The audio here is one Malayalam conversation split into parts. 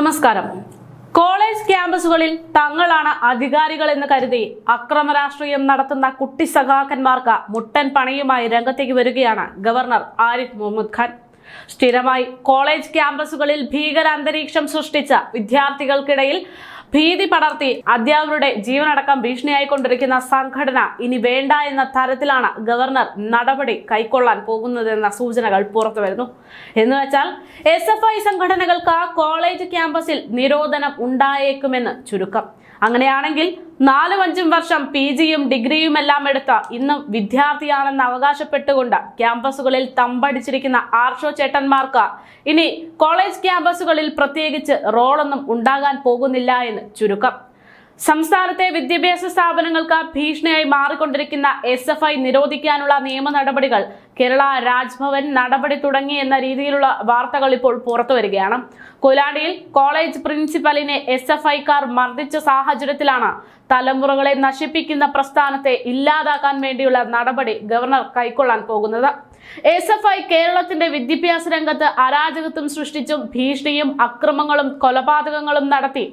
നമസ്കാരം. കോളേജ് ക്യാമ്പസുകളിൽ തങ്ങളാണ് അധികാരികൾ എന്ന് കരുതി അക്രമ രാഷ്ട്രീയം നടത്തുന്ന കുട്ടി സഖാക്കന്മാർക്ക് മുട്ടൻ പണിയുമായി രംഗത്തേക്ക് വരികയാണ് ഗവർണർ ആരിഫ് മുഹമ്മദ് ഖാൻ. സ്ഥിരമായി കോളേജ് ക്യാമ്പസുകളിൽ ഭീകര അന്തരീക്ഷം സൃഷ്ടിച്ച വിദ്യാർത്ഥികൾക്കിടയിൽ ഭീതി പടർത്തി അധ്യാപകരുടെ ജീവനടക്കം ഭീഷണിയായിക്കൊണ്ടിരിക്കുന്ന സംഘടന ഇനി വേണ്ട എന്ന തരത്തിലാണ് ഗവർണർ നടപടി കൈക്കൊള്ളാൻ പോകുന്നതെന്ന സൂചനകൾ പുറത്തുവരുന്നു എന്ന് വെച്ചാൽ എസ് എഫ് ഐ സംഘടനകൾക്ക് കോളേജ് ക്യാമ്പസിൽ നിരോധനം ഉണ്ടായേക്കുമെന്ന് ചുരുക്കം. അങ്ങനെയാണെങ്കിൽ നാലും അഞ്ചും വർഷം പി ജിയും ഡിഗ്രിയും എല്ലാം എടുത്ത ഇന്നും വിദ്യാർത്ഥിയാണെന്ന് അവകാശപ്പെട്ടുകൊണ്ട് ക്യാമ്പസുകളിൽ തമ്പടിച്ചിരിക്കുന്ന ആർഷോ ചേട്ടന്മാർക്ക് ഇനി കോളേജ് ക്യാമ്പസുകളിൽ പ്രത്യേകിച്ച് റോളൊന്നും ഉണ്ടാകാൻ പോകുന്നില്ല എന്ന് ചുരുക്കം. സംസ്ഥാനത്തെ വിദ്യാഭ്യാസ സ്ഥാപനങ്ങൾക്ക് ഭീഷണിയായി മാറിക്കൊണ്ടിരിക്കുന്ന എസ് എഫ് ഐ നിരോധിക്കാനുള്ള നിയമ നടപടികൾ കേരള രാജ്ഭവൻ നടപടി തുടങ്ങി എന്ന രീതിയിലുള്ള വാർത്തകൾ ഇപ്പോൾ പുറത്തു വരികയാണ്. കൊലാടിയിൽ കോളേജ് പ്രിൻസിപ്പലിനെ എസ് എഫ് ഐക്കാർ മർദ്ദിച്ച സാഹചര്യത്തിലാണ് തലമുറകളെ നശിപ്പിക്കുന്ന പ്രസ്ഥാനത്തെ ഇല്ലാതാക്കാൻ വേണ്ടിയുള്ള നടപടി ഗവർണർ കൈക്കൊള്ളാൻ പോകുന്നത്. എസ് എഫ് ഐ കേരളത്തിന്റെ വിദ്യാഭ്യാസ രംഗത്ത് അരാജകത്വം സൃഷ്ടിച്ചും ഭീഷണിയും അക്രമങ്ങളും കൊലപാതകങ്ങളും നടത്തി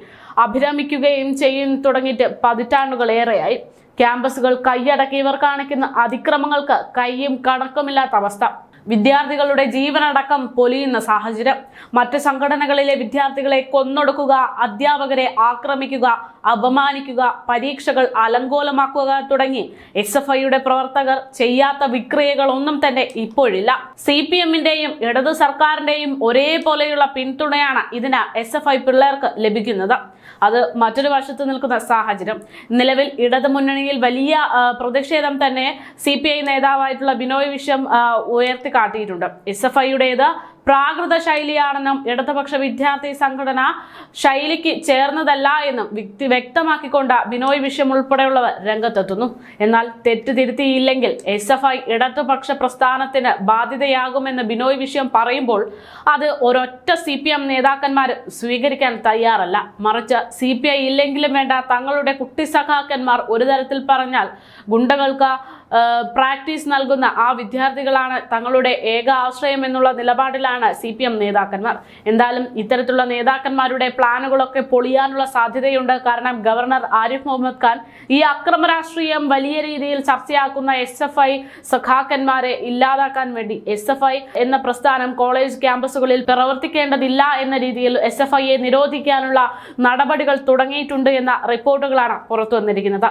അഭിരമിക്കുകയും ചെയ്യും തുടങ്ങിയിട്ട് പതിറ്റാണ്ടുകളേറെയായി ക്യാമ്പസുകൾ കൈയടക്കിയവർ കാണിക്കുന്ന അതിക്രമങ്ങൾക്ക് കൈയും കണക്കുമില്ലാത്ത അവസ്ഥ. വിദ്യാർത്ഥികളുടെ ജീവനടക്കം പൊലിയുന്ന സാഹചര്യം. മറ്റ് സംഘടനകളിലെ വിദ്യാർത്ഥികളെ കൊന്നൊടുക്കുക അധ്യാപകരെ ആക്രമിക്കുക അപമാനിക്കുക പരീക്ഷകൾ അലങ്കോലമാക്കുക തുടങ്ങി എസ് എഫ് ഐയുടെ പ്രവർത്തകർ ചെയ്യാത്ത വിക്രിയകളൊന്നും തന്നെ ഇപ്പോഴില്ല. സി പി എമ്മിന്റെയും ഇടതു സർക്കാരിന്റെയും ഒരേപോലെയുള്ള പിന്തുണയാണ് ഇതിന് എസ് എഫ് ഐ പിള്ളേർക്ക് ലഭിക്കുന്നത്. അത് മറ്റൊരു വശത്ത് നിൽക്കുന്ന സാഹചര്യം. നിലവിൽ ഇടതു മുന്നണിയിൽ വലിയ പ്രതിഷേധം തന്നെ സി പി ഐ നേതാവായിട്ടുള്ള ബിനോയ് വിശ്വം ആ, ഉയർത്തിക്കാട്ടിയിട്ടുണ്ട് എസ് എഫ് ഐയുടേത് പ്രാകൃത ശൈലിയാണെന്നും ഇടതുപക്ഷ വിദ്യാർത്ഥി സംഘടന ശൈലിക്ക് ചേർന്നതല്ല എന്നും വ്യക്തി വ്യക്തമാക്കിക്കൊണ്ട് ബിനോയ് വിഷയം ഉൾപ്പെടെയുള്ളവർ രംഗത്തെത്തുന്നു. എന്നാൽ തെറ്റ് തിരുത്തിയില്ലെങ്കിൽ എസ് എഫ് ഐ ഇടതുപക്ഷ പ്രസ്ഥാനത്തിന് ബാധ്യതയാകുമെന്ന് ബിനോയ് വിഷയം പറയുമ്പോൾ അത് ഒരൊറ്റ സി പി എം നേതാക്കന്മാർ സ്വീകരിക്കാൻ തയ്യാറല്ല. മറിച്ച് സി പി ഐ ഇല്ലെങ്കിലും വേണ്ട തങ്ങളുടെ കുട്ടി സഖാക്കന്മാർ ഒരു തരത്തിൽ പറഞ്ഞാൽ ഗുണ്ടകൾക്ക് പ്രാക്ടീസ് നൽകുന്ന ആ വിദ്യാർത്ഥികളാണ് തങ്ങളുടെ ഏക ആശ്രയം എന്നുള്ള നിലപാടിലാണ് സി പി എം നേതാക്കന്മാർ. എന്തായാലും ഇത്തരത്തിലുള്ള നേതാക്കന്മാരുടെ പ്ലാനുകളൊക്കെ പൊളിയാനുള്ള സാധ്യതയുണ്ട്. കാരണം ഗവർണർ ആരിഫ് മുഹമ്മദ് ഖാൻ ഈ അക്രമ രാഷ്ട്രീയം വലിയ രീതിയിൽ ചർച്ചയാക്കുന്ന എസ് എഫ് ഐ സഖാക്കന്മാരെ ഇല്ലാതാക്കാൻ വേണ്ടി എസ് എഫ് ഐ എന്ന പ്രസ്ഥാനം കോളേജ് ക്യാമ്പസുകളിൽ പ്രവർത്തിക്കേണ്ടതില്ല എന്ന രീതിയിൽ എസ് എഫ് ഐയെ നിരോധിക്കാനുള്ള നടപടികൾ തുടങ്ങിയിട്ടുണ്ട് എന്ന റിപ്പോർട്ടുകളാണ് പുറത്തു വന്നിരിക്കുന്നത്.